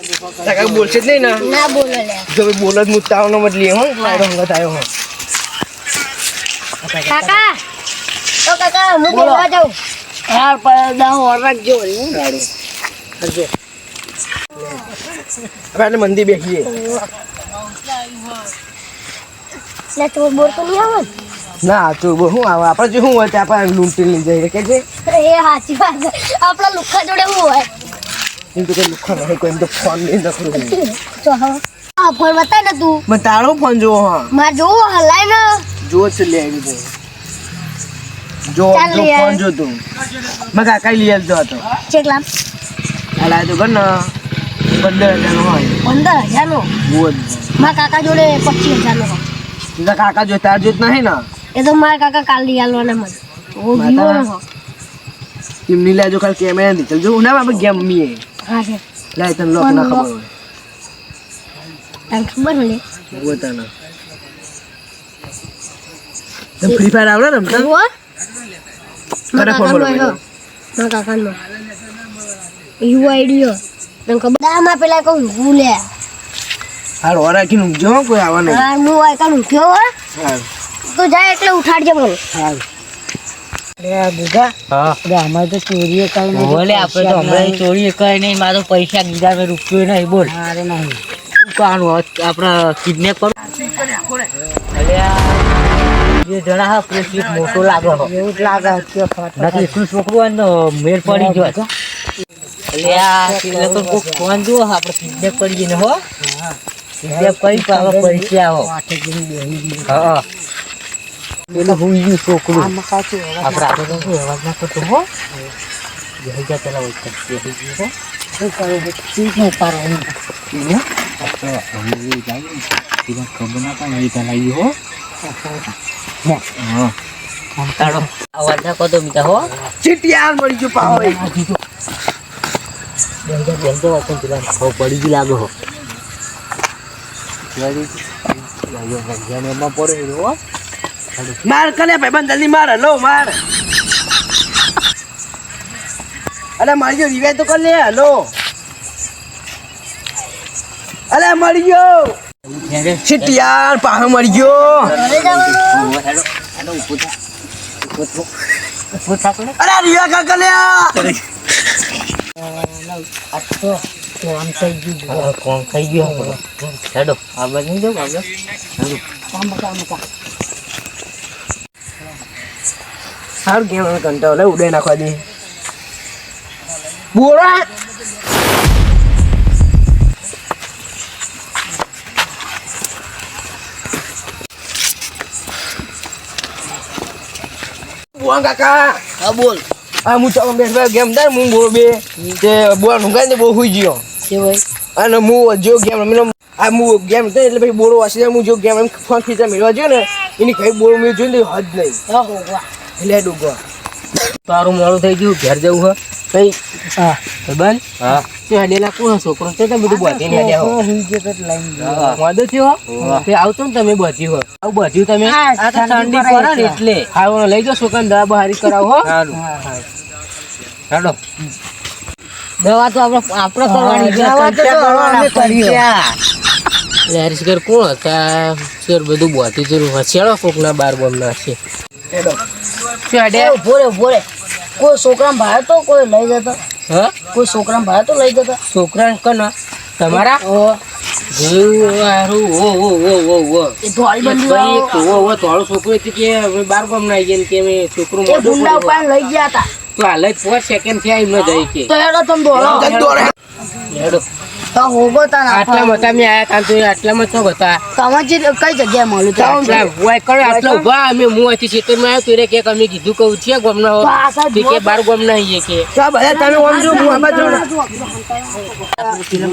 કાકા બોલશે જ નહીં ને ના બોલો જો બોલ જ મુદ્દા નો બદલી હો મારો હંગત આવ્યો હો કાકા તો કાકા હું બોલો. બોલવા જાઉં હાર પડદા ઓરક જો હું ગાડી કરજો હવે એટલે મંદી બેસીએ લે તો બોર તો નહીં આવે ના તો શું આવે આપણે શું હોય ત્યાં આપણે લૂંટી લઈ જઈએ કે છે ને એ સાચી વાત આપણા લુખ્ખા જોડે શું હોય એમ તો કોઈ લુખા નહીં કોઈ એમ તો ફોન નહીં નખરું તો હા. આ ફોન બતાય ને તું. મેં તારો ફોન જોવો હા. મારે જોવું હલાય ને. જો છે લે આવી જો જો ફોન જો તું મેં કાકા લઈ આવતો હતો. ચેકલા હાલ તો ને પંદર હજારનો હોય. પંદર હજારનો? બોલ મારા કાકા જોડે પચીસ હજારનો હોય. તું કાકા જો તાર જોત નહીં ને? એ તો મારા કાકા કાલ લઈ આલવાના મને. ઓ જીવો. એમની લેજો ખાલી કેમેરા નીકળજો ઉના જો ના આપણે ગેમ મીએ છે લાય તને લોક ના ખબર હોય તને ખબર ને પોતાના તમે ફ્રી ફાયર આવડે ને રમતા કરે ફોન બોલો. મારા કાકાનો. યુ આઈડિયો. તને ખબર? દામાં પેલા કહું હું લે હાલ ઊંઘજો હો, કોઈ આવવાનું હા હું આ કાન ઉઠ્યો હા. તો જાય એટલે ઉઠાડજે મને. હાલ. બોલે પડી તો હમણાં ચોરી કઈ નહીં મારો પૈસા બીજા મેં રૂપિયો નહીં બોલ. શું કાનું આપણે કિડનેપ કરો? અલે આ બે હા. પેલો ને ગયો આપણે કરી કરી આપણે હા હુઈ ગયું છોકરું આપણે આપણે ના પેલા બેસી ગયું અવાજ ના કરતો બીજા હો ચીટિયાર મળી ગયો પાવ પડી ગઈ લાગે હો પડે હો માર કલે ભાઈબંધ જલ્દી માર, હલો, માર. અરે મારી ગયો વિવાહ તો કર લે, હલો. અરે મળી ગયો. ચીટિયાર પાહો મળી ગયો. અરે રિયા કાકા લે? કોણ થઈ ગયું? હેડો, આ બાજુ કામ કામ આપણે સારું કેમ કંટાળો. લે ઉડાઈ નાખવા દે. બોરા! બોલ કાકા. હા બોલ. આ હું તો બે ગેમ દે હું બોલ બે. તે નુંગાઈ ને બહુ હુઈ ગયો. કે ભાઈ? અને હું જો ગેમ રમીને આ હું ગેમ તો એટલે પછી બોલો વાસી હું જો ગેમ ફોન ખીચા મેળવા જોઈએ ને એની કઈ બોલ મેં જોઈને હદ નહીં. એટલે ડૂબો તારું મોડું થઈ ગયું ઘેર જવું હે. કઈ? હા. બંધ? હા. તે હડેલા કોણ છોકરો છે? તમે બધું બાંધીને હડ્યા હો. વાંધો થયો તે આવતો ને તમે બાંધ્યું હો. આવું બાંધ્યું તમે? આ તો ઠંડી પડે ને એટલે. હા લઈ જાઓ છોકરાને દવા બહારી કરાવો હો. હેડો દવા તો આપણે આપણે કરવાની દવા તો કરવાના. હરીશગર કોણ હતા? બધું બાંધી જરૂર હશેડો કોકના બાર બોમના છે. કોઈ છોકરા ભાડે તો કોઈ લઈ જતો? હા? કોઈ છોકરા ભાડે તો લઈ જતો? છોકરા કના તમારા? છોકરું બાર ગામ ના કે છોકરું લઈ ગયા હતા. તો હાલ જ પાંચ સેકન્ડ થયા એમ ન જાય કે. તો હેડો તમે દોડો. હેડો. તો હોગો તા આટલામાં તમે આયા તા તો આટલામાં છો હતા તમે જે કઈ જગ્યાએ મળ્યું તો આટલા વાય કરે આટલા ઊભા. અમે હું અહીંથી ખેતરમાં આવ્યો તીરે કે અમે કીધું કહું છે ગામના. તો તે કે બાર ગમના આવીએ કે. તો બધા તમે ઓમ જો હું આમાં જોઉં.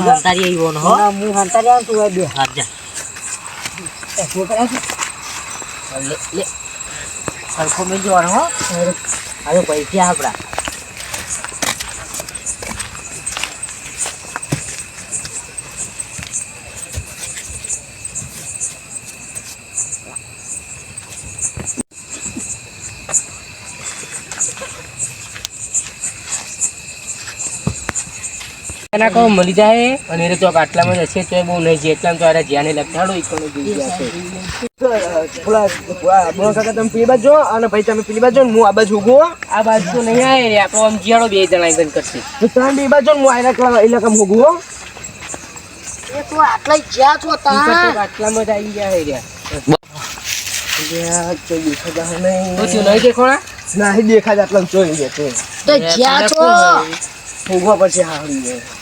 હંતારી આવ્યો ને હો હંતારી આવું તું બે. હા જા. લે લે. સરખો મેં જોવાનો હો. હવે પૈસા આપડા કહો મળી જાય અને એ તો આટલામાં જશે તો બહુ નહીં છે એટલા તો જ્યાંને લખાડો એ કોને જોઈ ગયા છે. પેલા બોલો કાકા તમે પેલી બાજુ અને ભાઈ તમે પેલી બાજુ ને હું આ બાજુ ઊભો હો. આ બાજુ તો નહીં આવે રે આપણો આમ જીયાડો બે જણા બંધ કરશે. તો તમે બે બાજુ હું આ ઇલાકા ઇલાકામાં ઊભો હો. એ તો આટલા જ્યાં છો તા. આટલામાં જ આવી ગયા છે અલ્યા, તો દેખાતા નહીં. તો નહીં દેખોણા? નહીં દેખાતા આટલા જોઈ ગયા તો. જ્યાં છો. ઊભા પછી હારી જાય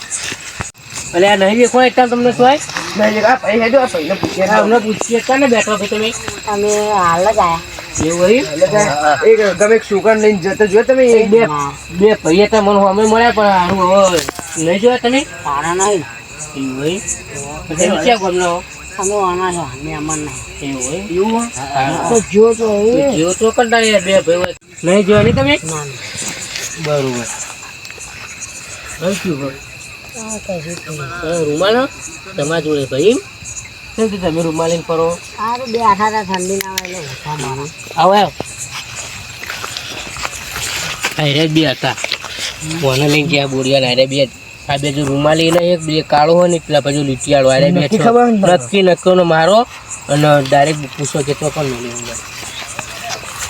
એટલે આ નહીં દેખોણા એટલા તમને શું હોય? નહીં દેખા ભાઈ હેડો આ ભાઈને પૂછીએ. હમણાં પૂછીએ. ક્યાં બેઠો છો તમે? અમે હાલ જ આયા. એવું હોય? એટલે કાંઈ એક ગમે એક છોકરાને લઈને જતો જો તમે? એક બે બે ભાઈએ તો મને અમે મળ્યા પણ સારું હવે. નહીં જોયા તમે? સારા નહીં. એવું હોય? તમે ક્યાં ગમનો અમે આના છે અમે અમાર નહીં. એવું હોય? એવું તો જો તો એ તો કંટાળી બે ભાઈ. નહીં જોયા નહીં તમે? બરોબર. ના કશું તમે રૂમાલ હો? તમારા જોડે ભાઈ? એમ? કેમ કે તમે રૂમાલ લઈને ફરો? સારું બે આઠા તા ઠંડી ના આવે એટલે ઓછા આવો આવો. હારે બે હતા. કોને લઈને ગયા બોરિયા હારે બે આ બે જો રૂમાલી ને એક બે કાળો હોય ને પેલા પછી લીટીયાળો. હારે બે નક્કી? નક્કી મારો. અને ડાયરેક્ટ પૂછો કેટલો પણ નહીં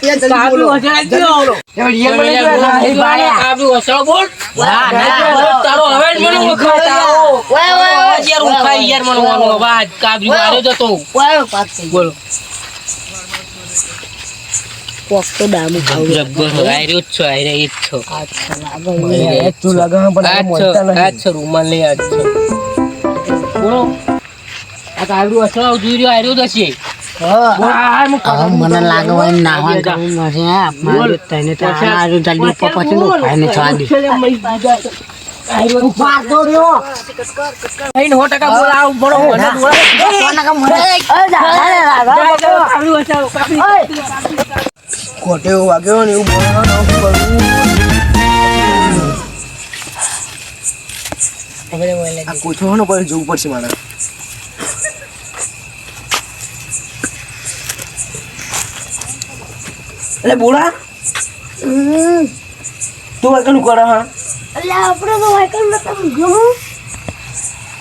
પેન જલ્દી કાપી બોલો. વસેલા ગયો. ખાવું રિયલમાં નહીં જોયા, ના, એ બાળ્યા. કાપી વસેલો બોલ. ના, ના. તારો હવે જ મને ઓળખાતા. અવાજ યાર ઓળખાય યાર મને ઓનો અવાજ. કાપી માર્યો જતો. બોલો જબ્બર આયરો છો આયરે ઈ આછો છો એ તું લગાવ પણ મોટા છો નહીં. રૂમાલ નહીં આ બોલો આ કાબડું અસળાવ જોઈ રહ્યો આયરો જ હશે બોલ, આ હાર મુક. મને લાગે નાહવા જવું નથી મારે તને તો આ જલ્દી પછી નું ખાઈને છોડી દે કઈને સો ટકા બોલાવ, ખોટે એવું વાગ્યો ને એવું બોલવાનું કરવું. આ કોથળાનો પડશે મારે. એટલે બોલા. તું એકલું કરો હા. એટલે આપણે તો વાયકલ નતા ગયું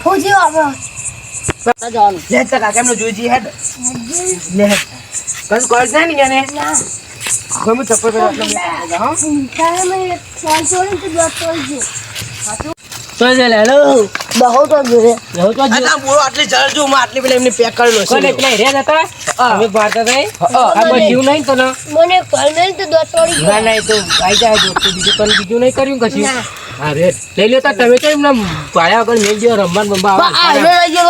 ફોજી આવ્યો જવાનું. લે તો કાકા એમને જોઈ જઈએ હેડ. લે. કશું કરે છે ને એને કોઈ હું ચપ્પલ હા તો છે લે, હેલો. તો જોડે રહો તો આ બોલો આટલી જળ જો હું આટલી પેલા એમને પેક કરેલો છે કોને પેલા હેર્યા હતા? અમે ભારતા હતા આ બધું નહીં તો ના મને કલમેલ તો દોત ના ના તો આઈ જાય બીજું પણ બીજું નહીં કર્યું કશું હા રે લઈ લ્યો તાર તમે તો એમને પાયા વગર મેલ જેવો રમવાનું બંબા આવે. ગયો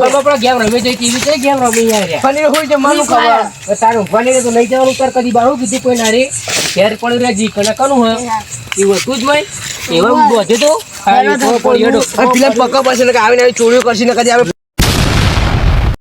તો ખબર પડે ગેમ રમે છે ગેમ રમી યાર. પનીર હોય છે માનું ખબર તારું તારે નહીં તો લઈ જવાનું કર કદી બારું કીધું કોઈ ના રે. ઘેર પડ્યું રે જી કને કનું હોય એવું હતું જ મય એવા બધું હતું તો પક્કા પાસે આવીને આવી ચોરીઓ કરશે ને કદી આવે